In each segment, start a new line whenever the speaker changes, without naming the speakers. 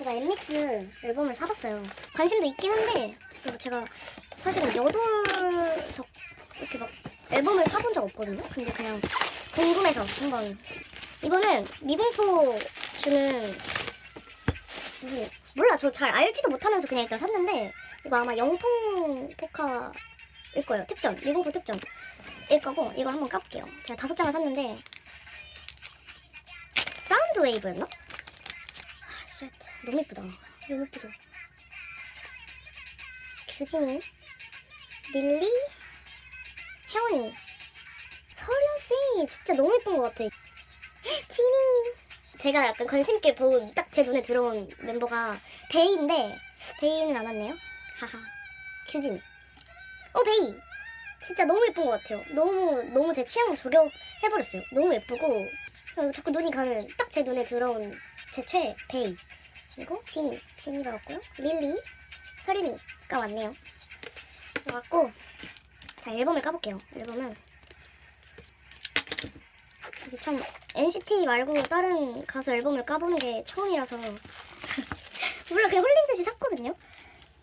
제가 엠믹스 앨범을 사봤어요. 관심도 있긴 한데 제가 사실은 여덟 더 이렇게 막 앨범을 사본 적 없거든요. 근데 그냥 궁금해서 한번 이거는 미공포 주는 무슨 몰라 저 잘 알지도 못하면서 그냥 일단 샀는데 이거 아마 영통 포카일 거예요. 특전 미공포 특전일 거고 이걸 한번 까볼게요. 제가 다섯 장을 샀는데 사운드 웨이브였나? 너무 예쁘다. 너무 예쁘죠? 규진이, 릴리, 혜원이, 서륜씨. 진짜 너무 예쁜 것 같아. 지니. 제가 약간 관심있게 본딱제 눈에 들어온 멤버가 베이인데, 베이는 안 왔네요. 하하. 규진. 어, 베이. 진짜 너무 예쁜 것 같아요. 너무, 너무 제 취향 저격해버렸어요. 너무 예쁘고, 어, 자꾸 눈이 가는 딱 제 눈에 들어온 제 최애 베이 그리고 지니 지니가 왔고요 릴리 서린이가 왔네요 왔고 자 앨범을 까볼게요 앨범은 이게 참 NCT 말고 다른 가수 앨범을 까보는 게 처음이라서 물론 그냥 홀린 듯이 샀거든요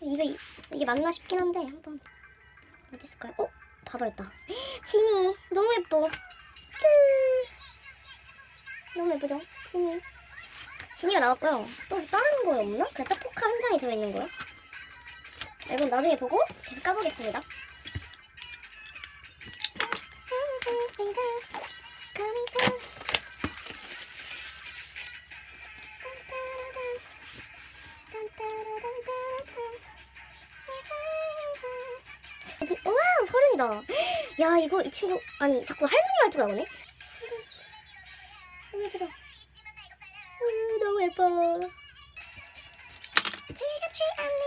이거 이- 이게 맞나 싶긴 한데 한번 어디 있을까요? 어? 봐버렸다 지니 너무 예뻐 끝. 너무 예쁘죠? 지니. 지니가 나왔고요. 또 다른 거 없나? 그냥 딱 포카 한 장이 들어있는 거요. 앨범 나중에 보고 계속 까보겠습니다. 와 소름이다. 야 이거 이 친구 아니 자꾸 할머니 말투가 나오네. 소름 씨. 너무 예뻐. 제가 취했니?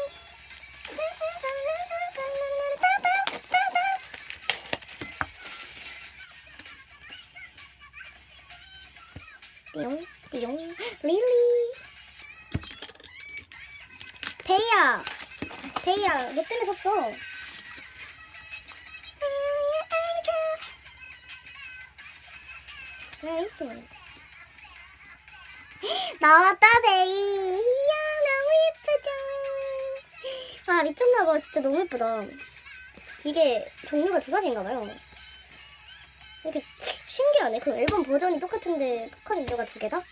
띠용, 띠용, 릴리. 베이야, 베이야, 너 때문에 샀어. 나이스. 나왔다 베이. 이야 너무 예쁘죠 아 미쳤나 봐. 진짜 너무 예쁘다. 이게 종류가 두 가지인가 봐요. 이렇게 신기하네. 그럼 앨범 버전이 똑같은데 포카 종류가 두 개다?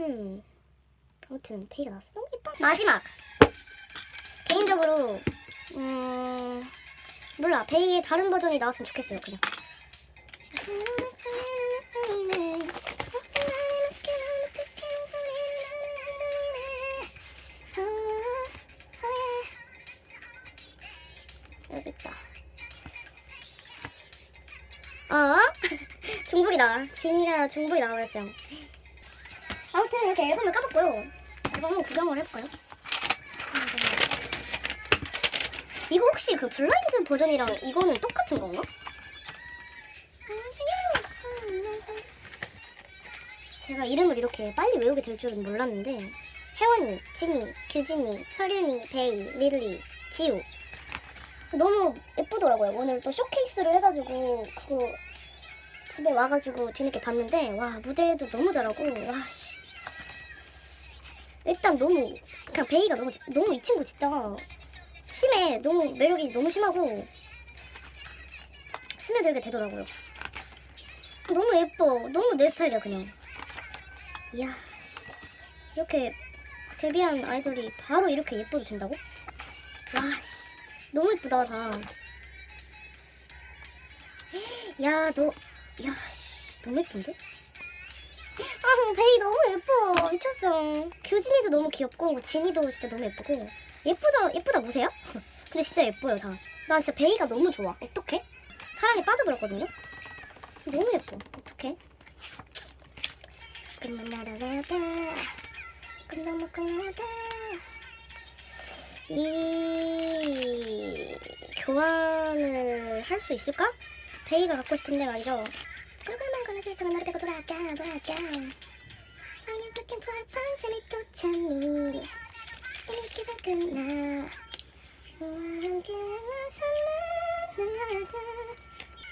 음 아무튼 베이가 나왔어. 너무 예뻐. 마지막. 개인적으로 음 몰라. 베이의 다른 버전이 나왔으면 좋겠어요 그냥 여기 있다. 어? 중복이다. 진이가 중복이 나와버렸어요. 아무튼 이렇게 앨범을 까봤고요. 앨범 한번 구경을 해볼까요? 이거 혹시 그 블라인드 버전이랑 이거는 똑같은 건가? 제가 이름을 이렇게 빨리 외우게 될 줄은 몰랐는데 혜원이, 진이, 규진이, 설윤이, 베이, 릴리, 지우 너무 예쁘더라고요. 오늘 또 쇼케이스를 해가지고 그거 집에 와가지고 뒤늦게 봤는데 와 무대도 너무 잘하고 와씨 일단 너무 그냥 베이가 너무 너무 이 친구 진짜 심해 너무 매력이 너무 심하고 스며들게 되더라고요. 너무 예뻐 너무 내 스타일이야 그냥 이야 씨. 이렇게 데뷔한 아이돌이 바로 이렇게 예뻐도 된다고? 와씨 너무 예쁘다 다. 야, 너, 야, 씨, 너무 예쁜데? 아, 베이 너무 예뻐. 미쳤어. 규진이도 너무 귀엽고, 진이도 진짜 너무 예쁘고. 예쁘다, 예쁘다 보세요? 근데 진짜 예뻐요, 다. 난 진짜 베이가 너무 좋아. 어떡해? 사랑에 빠져버렸거든요? 너무 예뻐. 어떡해? 끝나라라라. 끝나면 끝나라. 이 교환을 할 수 있을까? 베이가 갖고 싶은데 말이죠. 거는 세상은 나를 빼고 돌아가 돌아가. I'm looking for a 반전이 또 찾니? 이렇게 서 끝나.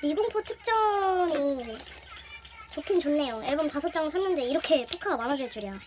미공포 특전이 좋긴 좋네요. 앨범 다섯 장 샀는데 이렇게 포카가 많아질 줄이야.